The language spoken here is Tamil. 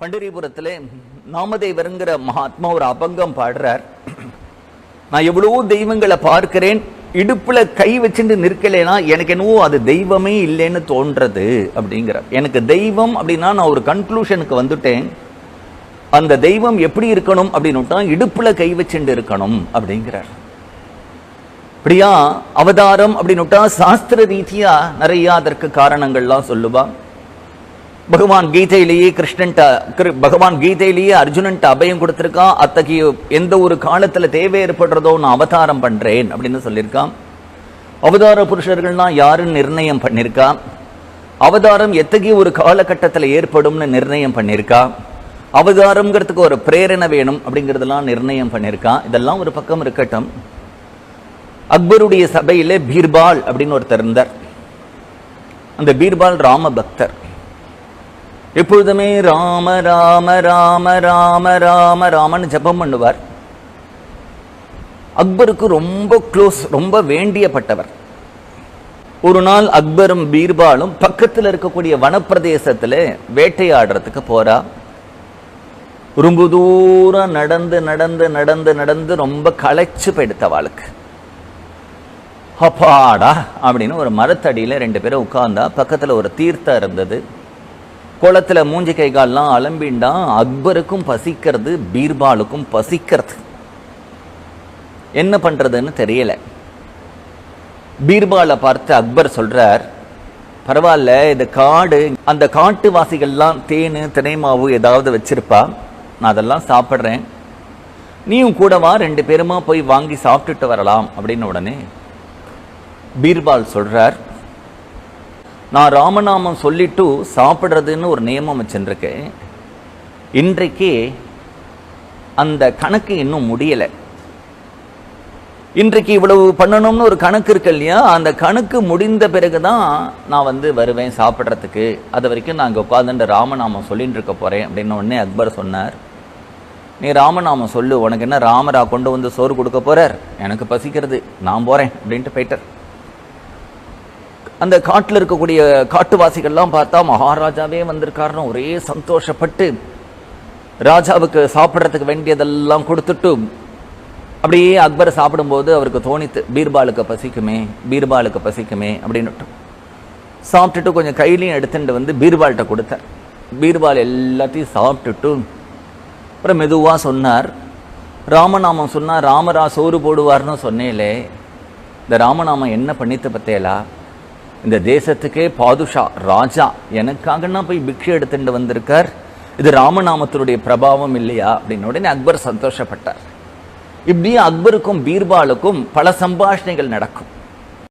பண்டரிபுரத்துல நாமதேவருங்கிற மகாத்மா ஒரு அபங்கம் பாடுறார். நான் எவ்வளவோ தெய்வங்களை பார்க்கிறேன் இடுப்புல கை வச்சுட்டு நிற்கலைனா எனக்கு என்னவோ அது தெய்வமே இல்லைன்னு தோன்றது அப்படிங்கிறார். எனக்கு தெய்வம் அப்படின்னா நான் ஒரு கன்க்ளூஷனுக்கு வந்துட்டேன். அந்த தெய்வம் எப்படி இருக்கணும் அப்படின்னுட்டா இடுப்புல கை வச்சுட்டு இருக்கணும் அப்படிங்கிறார். இப்படியா அவதாரம் அப்படின்னுட்டா சாஸ்திர ரீதியா நிறைய அதற்கு காரணங்கள்லாம் சொல்லுவா. பகவான் கீதையிலேயே கிருஷ்ணன்ட்ட கிரு- பகவான் கீதையிலேயே அர்ஜுனன்ட்ட அபயம் கொடுத்துருக்கான் அத்தகைய எந்த ஒரு காலத்தில் தேவை ஏற்படுறதோ நான் அவதாரம் பண்ணுறேன் அப்படின்னு சொல்லியிருக்கான். அவதார புருஷர்கள்லாம் யாருன்னு நிர்ணயம் பண்ணியிருக்கா? அவதாரம் எத்தகைய ஒரு காலகட்டத்தில் ஏற்படும்னு நிர்ணயம் பண்ணியிருக்கா? அவதாரம்ங்கிறதுக்கு ஒரு பிரேரணை வேணும் அப்படிங்கிறதெல்லாம் நிர்ணயம் பண்ணியிருக்கா? இதெல்லாம் ஒரு பக்கம் இருக்கட்டும். அக்பருடைய சபையிலே பீர்பால் அப்படின்னு ஒருத்தர் இருந்தார். அந்த பீர்பால் ராம பக்தர் எப்பொழுதுமே ராம ராம ராம ராம ராம ராமன்னு ஜெபம் பண்ணுவார். அக்பருக்கு ரொம்ப க்ளோஸ் ரொம்ப வேண்டியப்பட்டவர். ஒரு நாள் அக்பரும் பீர்பாலும் பக்கத்தில் இருக்கக்கூடிய வனப்பிரதேசத்துல வேட்டையாடுறதுக்கு போறா. ரொம்ப தூரம் நடந்து நடந்து நடந்து நடந்து ரொம்ப களைச்சு போயிடுத்தவாளுக்கு அப்பாடா அப்படின்னு ஒரு மரத்தடியில ரெண்டு பேரும் உட்கார்ந்தா பக்கத்துல ஒரு தீர்த்தம் இருந்தது. குளத்துல மூஞ்சி கை கால்லாம் அலம்பிண்டா அக்பருக்கும் பசிக்கிறது பீர்பாலுக்கும் பசிக்கிறது. என்ன பண்றதுன்னு தெரியல. பீர்பாலை பார்த்து அக்பர் சொல்கிறார் பரவாயில்ல இந்த காடு அந்த காட்டுவாசிகள்லாம் தேனு தினைமாவு ஏதாவது வச்சிருப்பா? நான் அதெல்லாம் சாப்பிட்றேன். நீயும் கூடவா ரெண்டு பேருமா போய் வாங்கி சாப்பிட்டுட்டு வரலாம். அப்படின்னு உடனே பீர்பால் சொல்கிறார் நான் ராமநாமம் சொல்லிட்டு சாப்பிட்றதுன்னு ஒரு நியமம் வச்சுருக்கேன் இன்றைக்கு அந்த கணக்கு இன்னும் முடியலை. இன்றைக்கு இவ்வளவு பண்ணணும்னு ஒரு கணக்கு இருக்கு இல்லையா? அந்த கணக்கு முடிந்த பிறகு தான் நான் வந்து வருவேன் சாப்பிட்றதுக்கு. அது வரைக்கும் நான் இங்கே உட்காந்துட்டு ராமநாமம் சொல்லிட்டு இருக்க போகிறேன் அப்படின்னு உடனே அக்பர் சொன்னார். நீ ராமநாமம் சொல்லு உனக்கு என்ன ராமரா கொண்டு வந்து சோறு கொடுக்க போகிறார் எனக்கு பசிக்கிறது நான் போகிறேன் அப்படின்ட்டு போயிட்டார். அந்த காட்டில் இருக்கக்கூடிய காட்டுவாசிகள்லாம் பார்த்தா மகாராஜாவே வந்திருக்காருன்னு ஒரே சந்தோஷப்பட்டு ராஜாவுக்கு சாப்பிட்றதுக்கு வேண்டியதெல்லாம் கொடுத்துட்டு அப்படியே அக்பர் சாப்பிடும்போது அவருக்கு தோணித்து பீர்பாலுக்கு பசிக்குமே பீர்பாலுக்கு பசிக்குமே அப்படின்னுட்டு. சாப்பிட்டுட்டு கொஞ்சம் கையிலையும் எடுத்துட்டு வந்து பீர்பால்கிட்ட கொடுத்தார் பீர்பால் எல்லாத்தையும் சாப்பிட்டுட்டு அப்புறம் மெதுவாக சொன்னார் ராமநாமம் சொன்னால் ராமரா சோறு போடுவார்னு சொன்னேலே இந்த ராமநாமம் என்ன பண்ணித்து பத்தேலா? இந்த தேசத்துக்கே பாதுஷா ராஜா. எனக்காகனா போய் பிக்ஷை எடுத்துட்டு வந்திருக்கார். இது ராமநாமத்தினுடைய பிரபாவம் இல்லையா? அப்படின்னு உடனே அக்பர் சந்தோஷப்பட்டார். இப்படியே அக்பருக்கும் பீர்பாலுக்கும் பல சம்பாஷணைகள் நடக்கும்.